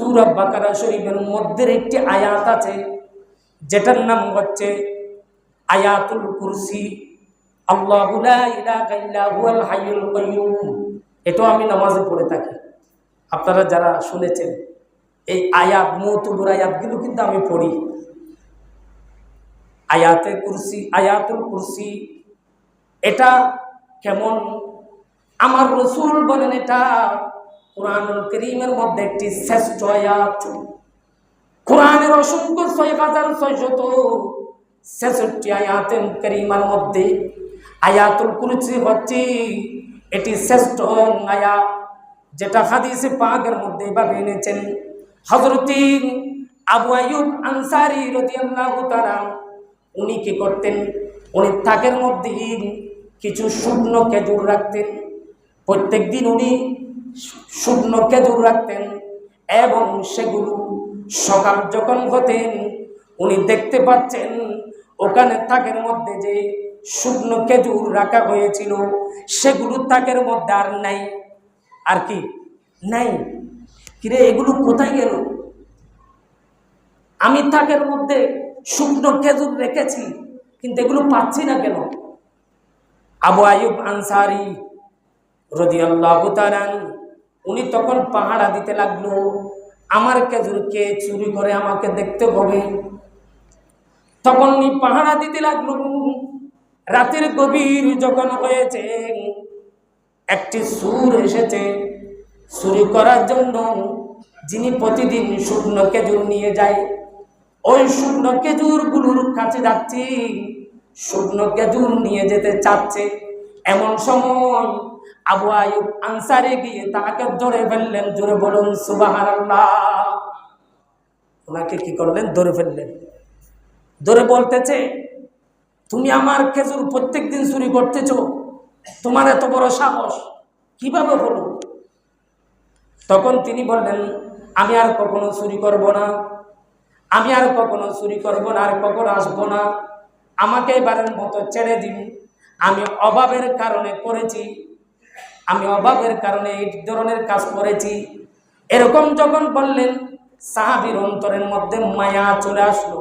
সুরা বাকারা শরীফের মধ্যে একটি আয়াত আছে, যেটার নাম হচ্ছে আয়াতুল কুরসি এটাও আমি নামাজে পড়ে থাকি। আপনারা যারা শুনেছেন, এই আয়াত মৌতুবুর আয়াতগুলো কিন্তু আমি পড়ি। আয়াতে কুরসি, আয়াতুল কুরসি, এটা কেমন? আমার রসুল বলেন এটা কোরআনুল করিমের মধ্যে একটি শ্রেষ্ঠ আয়াত। কোরআনের অসংখ্য ছয় হাজার ছয়শত ছেষট্টি আয়াতের করিমার মধ্যে আয়াতুল কুরসি হচ্ছে এটি শ্রেষ্ঠ আয়াত, যেটা হাদিসে পাকের মধ্যে এভাবে এনেছেন। হজরতি আবু আয়ুব আনসারি রদিয়াল্লাহু তাআলা উনি কি করতেন? উনি তাকের মধ্যে কিছু শুকনো খেজুর রাখতেন। প্রত্যেক দিন উনি শুকনো খেজুর রাখতেন এবং সেগুলো সকাল যখন হতেন, উনি দেখতে পাচ্ছেন ওখানে তাকের মধ্যে যে শুকনো খেজুর রাখা হয়েছিল, সেগুলো তাকের মধ্যে আর নাই। আর কি? নাই। কিরে, এগুলো কোথায় গেল? আমি তাকের মধ্যে শুকনো খেজুর রেখেছি, কিন্তু এগুলো পাচ্ছি না কেন? আবু আয়ুব আনসারি রদিয়াল্লাহু তাআলান উনি তখন পাহাড়া দিতে লাগল। আমার খেজুরকে চুরি করে আমাকে দেখতে হবে। তখন উনি পাহাড়া দিতে লাগল। রাতের গভীর যখন হয়েছে, একটি সুর এসেছে। চুরি করার জন্য যিনি প্রতিদিন শুকনো খেজুর নিয়ে যায়, ওই শুকনো খেজুরগুলোর কাছে যাচ্ছি। শুকনো খেজুর নিয়ে যেতে চাচ্ছে। এমন সময় আবু আয়ুব আনসারে গিয়ে তাকে ধরে ফেললেন, জোরে বলুন সুবাহ ওনাকে কি করলেন? ধরে ফেললেন। ধরে বলতেছে, তুমি আমার খেজুর প্রত্যেক দিন চুরি করতেছ, তোমার এত বড় সাহস, কীভাবে হলো? তখন তিনি বললেন, আমি আর কখনো চুরি করব না, আমি আর কখনো চুরি করব না, আর কখনো আসব না। আমাকে এবারের মতো ছেড়ে দিন। আমি অভাবের কারণে করেছি আমি অভাবের কারণে এই ধরনের কাজ করেছি। এরকম যখন বললেন, সাহাবির অন্তরের মধ্যে মায়া চলে আসলো।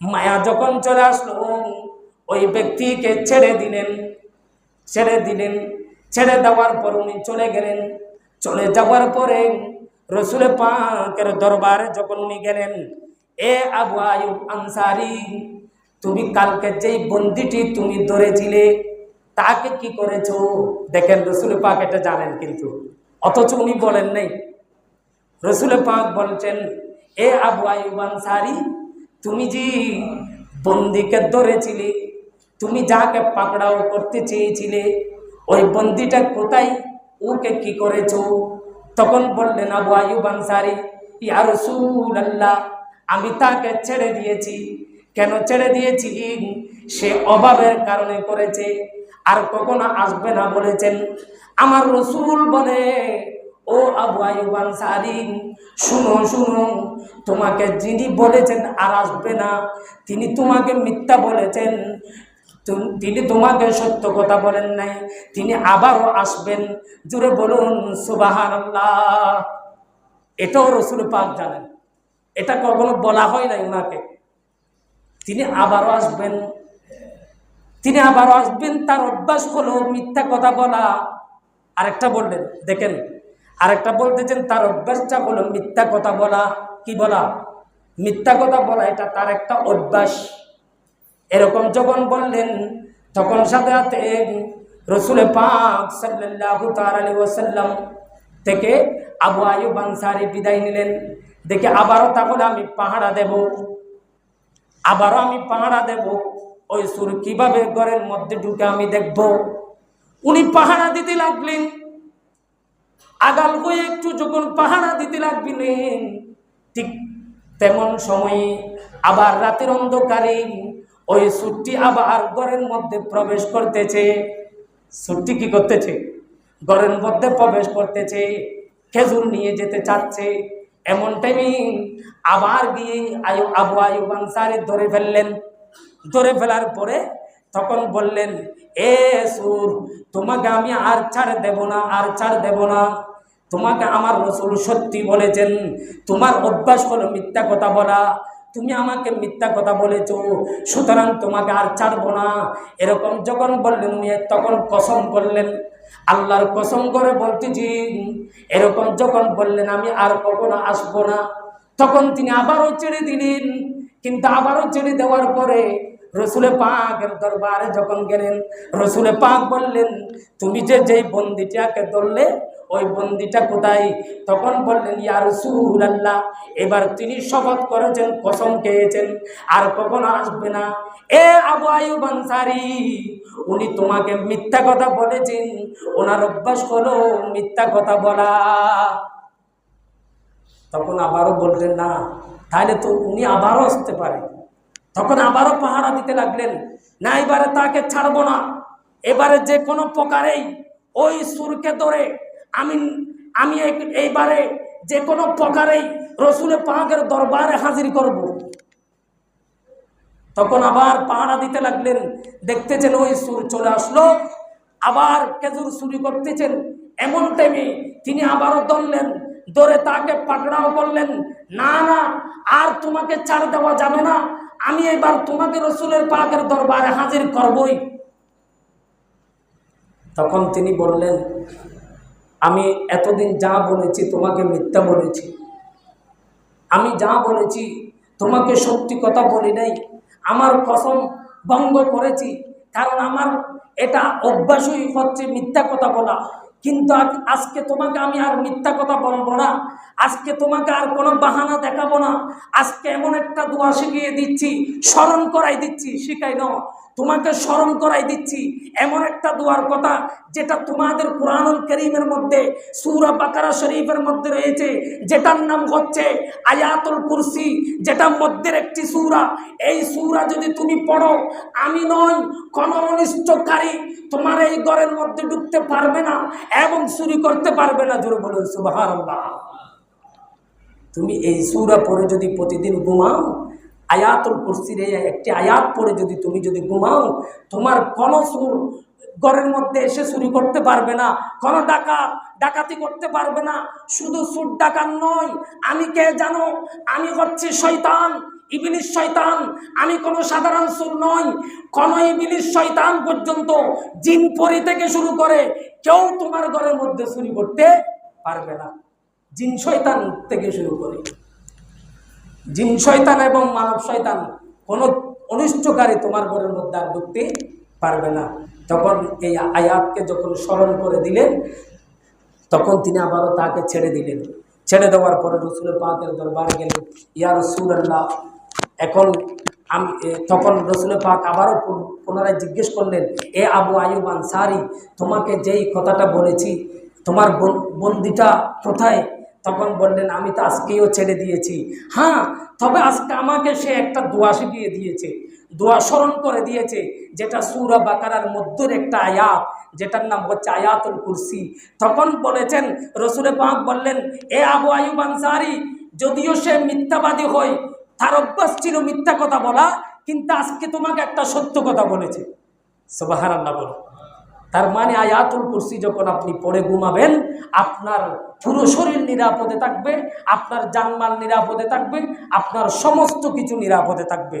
মায়া যখন চলে আসলো ওই ব্যক্তিকে ছেড়ে দিলেন ছেড়ে দিলেন, ছেড়ে দেওয়ার পর উনি চলে গেলেন। চলে যাওয়ার পরে রসুল পাকের দরবারে যখন উনি গেলেন, এ আবু আয়ুব আনসারি, তুমি কালকে যেই বন্দিটি তুমি ধরেছিলে তাকে কি করেছ? দেখেন, রসুল পাক এটা জানেন কিন্তু। অথচ উনি বলেন নাই। রসুল পাক বলছেন, এ আবু আয়ুব সারি তুমি যে বন্দিকে ধরেছিলে, তুমি যাকে পাকড়াও করতে চেয়েছিলে, ওই বন্দিটা কোথায়? ওকে কি করেছ? তখন বললেন আবু আয়ুব আনসারি, ইয়া রসুল আল্লাহ আমি তাকে ছেড়ে দিয়েছি। কেন ছেড়ে দিয়েছি? সে অভাবের কারণে করেছে। আর কখনো আসবে না বলেছেন, আমার রসুল বলে, ও আবু আয়ুব আনসারি, শুনো শুনো, তোমাকে যিনি বলেছেন আর আসবে না, তিনি তোমাকে মিথ্যা বলেছেন তিনি তোমাকে সত্য কথা বলেন নাই, তিনি আবারও আসবেন। জুড়ে বলুন সুবাহান এটাও রসুল পাক জানেন। এটা কখনো বলা হয় নাই ওনাকে তিনি আবারও আসবেন। তিনি আবার আসবেন, তার অভ্যাস হলো মিথ্যা কথা বলা। আরেকটা বললেন, দেখেন, আরেকটা বলতেছেন, তার অভ্যাসটা হলো মিথ্যা কথা বলা। কি বলা? মিথ্যা কথা বলা, এটা তার একটা অভ্যাস। এরকম যখন বললেন, তখন সাথে সাথে রসুলে পাক সাল্লাল্লাহু তাআলা আলাইহি ওয়াসাল্লাম থেকে আবু আয়ুব আনসারী বিদায় নিলেন। দেখে আবারও তাহলে আমি পাহারা দেব। আবারও আমি পাহারা দেব। ওই সুর কীভাবে ঘরের মধ্যে ঢুকে আমি দেখব? উনি পাহারা দিতে লাগলেন। আগাল হয়ে একটু যখন পাহারা দিতে লাগলেন, ঠিক তেমন সময়ে আবার রাতের অন্ধকারে ওই সুরটি আবার ঘরের মধ্যে প্রবেশ করতেছে। সুরটি কি করতেছে? ঘরের মধ্যে প্রবেশ করতেছে, খেজুর নিয়ে যেতে চাচ্ছে। এমন টাইমে আবার গিয়ে আয়ু আবু আয়ুব আনসারি ধরে ফেললেন। ধরে ফেলার পরে তখন বললেন, এ সুর, তোমাকে আমি আর ছাড় দেব না, আর ছাড় দেব না। তোমাকে আমার রসুল সত্যি বলেছেন, তোমার অভ্যাস হলো মিথ্যা কথা বলা। তুমি আমাকে মিথ্যা কথা বলেছ, সুতরাং তোমাকে আর ছাড়বো না। এরকম যখন বললেন উনি, তখন কসম করলেন। আল্লাহর কসম করে বলতেছি, এরকম যখন বললেন, আমি আর কখনো আসব না। তখন তিনি আবারও ছেড়ে দিলেন। কিন্তু আবারও ছেড়ে দেওয়ার পরে রসুলে পাকের দরবারে যখন গেলেন, রসুলে পাক বললেন, তুমি যে যেই বন্দিটাকে ধরলে, ওই বন্দিটা কোথায়? তখন বললেন, ইয়া রসুল্লাহ এবার তিনি শপথ করেছেন, কসম খেয়েছেন, আর কখনো আসবে না। এ আবু আয়ুব আনসারি, উনি তোমাকে মিথ্যা কথা বলেছেন, ওনার অভ্যাস হলো মিথ্যা কথা বলা। তখন আবারও বললেন, না, তাহলে তো উনি আবারও আসতে পারে তখন আবারও পাহারা দিতে লাগলেন। না, এবারে তাকে ছাড়বো না। এবারে যে কোনো প্রকারেই ওই সুরকে ধরে আমি আমি এইবারে যে কোনো প্রকারেই রসুলের পাহাড়ের দরবারে হাজির করব। তখন আবার পাহারা দিতে লাগলেন। দেখতেছেন ওই সুর চলে আসলো। আবার খেজুর চুরি করতেছেন। এমন টাইমে তিনি আবারও ধরলেন, ধরে তাকে পাকড়াও করলেন। না না, আর তোমাকে ছাড় দেওয়া যাবে না। আমি এবার তোমাকে রসুলের পাকের দরবারে হাজির করবই। তখন তিনি বললেন, আমি এতদিন যা বলেছি তোমাকে মিথ্যা বলেছি। আমি যা বলেছি তোমাকে সত্যি কথা বলি নাই। আমার কসম ভঙ্গ করেছি, কারণ আমার এটা অভ্যাসই হচ্ছে মিথ্যা কথা বলা। কিন্তু আজ- আজকে তোমাকে আমি আর মিথ্যা কথা বলব না। আজকে তোমাকে আর কোনো বাহানা দেখাবো না। আজকে এমন একটা দোয়া শিখিয়ে দিচ্ছি, স্মরণ করাই দিচ্ছি, শিখাই নাও। তোমাকে স্মরণ করাই দিচ্ছি, এমন একটা দোয়ার কথা যেটা তোমাদের কোরআনুল করিমের মধ্যে, সুরা বাকারা শরীফের মধ্যে রয়েছে, যেটার নাম হচ্ছে আয়াতুল কুরসি যেটা মধ্যের একটি সুরা। এই সুরা যদি তুমি পড়ো, আমি নয় কোনো অনিষ্টকারী, তোমার এই ঘরের মধ্যে ঢুকতে পারবে না। এবং চুরি করতে পারবে না, জোরে বলুন, সুবহানাল্লাহ। তুমি এই সুরা পরে যদি প্রতিদিন ঘুমাও, আয়াতুল কুরসির একটি আয়াত পরে যদি তুমি যদি ঘুমাও, তোমার কোনো সুর ঘরের মধ্যে এসে চুরি করতে পারবে না, কোনো ডাকা, ডাকাতি করতে পারবে না, শুধু সুর ডাকাত নয়, আমি কে জানো? আমি হচ্ছে শয়তান ইবিলিশ শয়তান, আমি কোনো সাধারণ সুর নই। কোনো ইবিলিশ শয়তান পর্যন্ত জিন পরি থেকে শুরু করে কেউ তোমার ঘরের মধ্যে চুরি করতে পারবে না। জিন শয়তান থেকে শুরু করে। জিন শয়তান এবং মানব শয়তান কোনো অনিষ্টকারী তোমার ঘরের মধ্যে আর ঢুকতে পারবে না। তখন এই আয়াতকে যখন স্মরণ করে দিলেন, তখন তিনি আবারও তাকে ছেড়ে দিলেন। ছেড়ে দেওয়ার পরে রসুল পাকের দরবার গেলেন, ইয়া রসুল আল্লাহ এখন আমি তখন রসুল পাক আবারও পুনরায় জিজ্ঞেস করলেন, এ আবু আয়ুব আনসারি, তোমাকে যেই কথাটা বলেছি, তোমার বন- বন্দিটা কোথায়? তখন বললেন, আমি তো আজকেও ছেড়ে দিয়েছি। হ্যাঁ তবে আজকে আমাকে সে একটা দোয়া শিখিয়ে দিয়েছে। দোয়া স্মরণ করে দিয়েছে, যেটা সুরা বাকারার মধ্যের একটা আয়াত, যেটার নাম হচ্ছে আয়াতুল কুরসি। তখন বলেছেন রসুলে পাক বললেন, এ আবু আয়ুব আনসারি, যদিও সে মিথ্যাবাদী হয় তার অভ্যাস ছিল মিথ্যা কথা বলা, কিন্তু আজকে তোমাকে একটা সত্য কথা বলেছে। সোবাহার বলো। তার মানে আয়াতুল কুরসি যখন আপনি পরে ঘুমাবেন, আপনার পুরো শরীর নিরাপদে থাকবে, আপনার জানমাল নিরাপদে থাকবে, আপনার সমস্ত কিছু নিরাপদে থাকবে।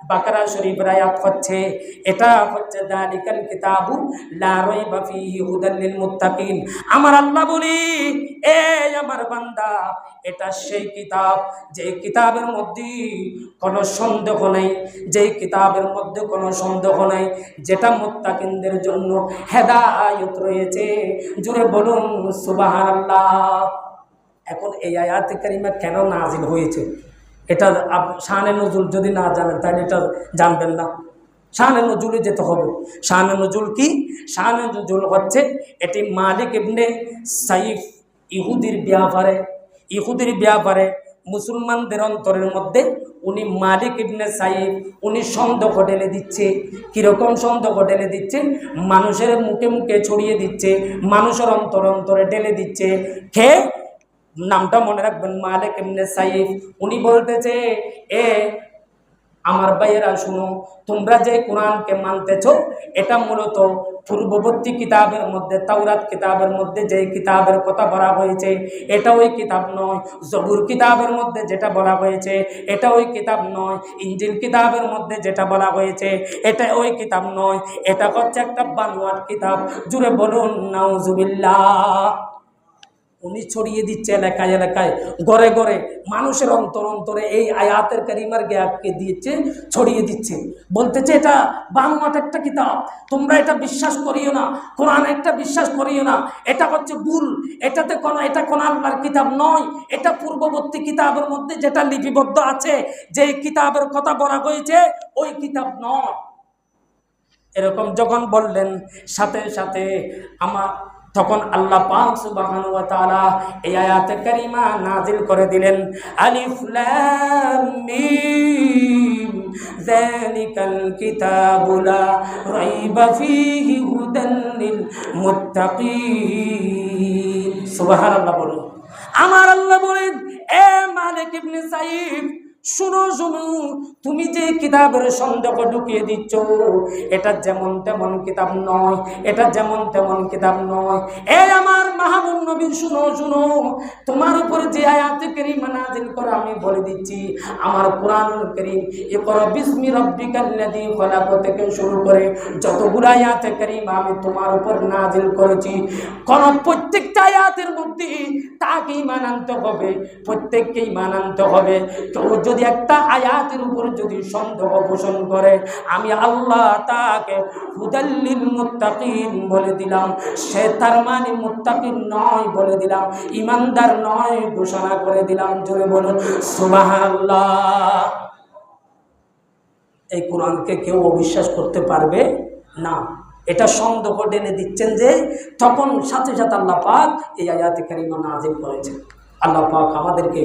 বাকারা শরীফের আয়াত হচ্ছে, এটা হচ্ছে দালিকাল কিতাবু, লা রাইবা ফীহি হুদাল লিল মুত্তাকিন। আমার আল্লাহ বলি, এ আমার বান্দা, এটা সেই কিতাব, যে কিতাবের মধ্যে কোনো সন্দেহ নেই যেই কিতাবের মধ্যে কোনো সন্দেহ নেই, যেটা মুত্তাকিনদের জন্য হেদায়ত রয়েছে। জুড়ে বলুন, সুবহানাল্লাহ। এখন এই আয়াতে কারিমা কেন নাজিল হয়েছে? এটা শানে নজুল যদি না জানেন, তাহলে এটা জানবেন না। শানে নজুলে যেতে হবে। শানে নজুল কি? শানে নজুল হচ্ছে এটি মালিক ইবনে সাইফ ইহুদির ব্যাপারে ইহুদির ব্যাপারে মুসলমানদের অন্তরের মধ্যে উনি মালিক ইবনে সাইফ, উনি সন্দেহ ঢেলে দিচ্ছে। কীরকম সন্দেহ ঢেলে দিচ্ছে? মানুষের মুখে মুখে ছড়িয়ে দিচ্ছে, মানুষের অন্তর অন্তরে ঢেলে দিচ্ছে। খেয়ে নামটা মনে রাখবেন, মালিক ইবনে সাইফ। উনি বলতেছে এ, আমার ভাইয়েরা, শুনো, তোমরা যে কোরআনকে মানতেছ, এটা মূলত পূর্ববর্তী কিতাবের মধ্যে, তাওরাত কিতাবের মধ্যে যে কিতাবের কথা বলা হয়েছে, এটা ওই কিতাব নয়। জবুর কিতাবের মধ্যে যেটা বলা হয়েছে, এটা ওই কিতাব নয়। ইঞ্জিল কিতাবের মধ্যে যেটা বলা হয়েছে, এটা ওই কিতাব নয়। এটা হচ্ছে একটা বানোয়াট কিতাব। জুড়ে বলুন, নাউজুবিল্লাহ। উনি ছড়িয়ে দিচ্ছে এলাকায় এলাকায় ঘরে ঘরে মানুষের অন্তর অন্তরে এই আয়াতের কারিমার জ্ঞাপকে দিচ্ছে ছড়িয়ে দিচ্ছে। বলতেছে এটা বাংলাট একটা কিতাব। তোমরা এটা বিশ্বাস করিও না, কোরআন একটা বিশ্বাস করিও না। এটা হচ্ছে ভুল। এটাতে কোনো, এটা কোন আল্লাহর কিতাব নয়। এটা পূর্ববর্তী কিতাবের মধ্যে যেটা লিপিবদ্ধ আছে, যে কিতাবের কথা বলা হয়েছে, ওই কিতাব নয়। এরকম যখন বললেন, সাথে সাথে আমার তখন আল্লাহ পাক সুবহানাহু ওয়া তাআলা এই আয়াতে কারিমা নাজিল করে দিলেন, আলিফ লাম মিম, যালিকাল কিতাবু লা রাইবা ফীহি হুদাল লিল মুত্তাকিন। সুবহানাল্লাহ বলুন। আমার আল্লাহ বলেন, এ মালিক ইবনে সাইফ শুনো শুনো, তুমি যে কিতাবের সন্দেহ ঢুকিয়ে দিচ্ছ, এটা যেমন তেমন কিতাব নয়, এটা যেমন তেমন কিতাব নয়। এ আমার মাহবুব নবীর শুনো শুনো, তোমার উপর যে আয়াতে করিম নাজিল করে আমি বলে দিচ্ছি, আমার কোরআনুল করিম এ করো বিসমি রব্বিকাল্লাযী খলাক থেকে শুরু করে যতগুলো আয়াতে করিম আমি তোমার উপর নাজিল করেছি, কোন প্রত্যেকটা আয়াতের মধ্যে তাকেই মানানতে হবে, প্রত্যেককেই মানানতে হবে। কেউ যদি একটা আয়াতের উপর যদি সন্দেহ পোষণ করে, আমি আল্লাহ তাকে হুদাল্লিল মুত্তাকিন বলে দিলাম। সে তার মানে মুত্তাকিন নয় বলে দিলাম। ইমানদার নয় ঘোষণা করে দিলাম। জোরে বলুন, সুবহানাল্লাহ। এই কোরআনকে কেউ অবিশ্বাস করতে পারবে না। এটা সন্দেহ টেনে দিচ্ছেন যে তখন সাথে সাথে আল্লাহ পাক এই আয়াতে কারিমা নাজিল করেছেন। আল্লাহ পাক আমাদেরকে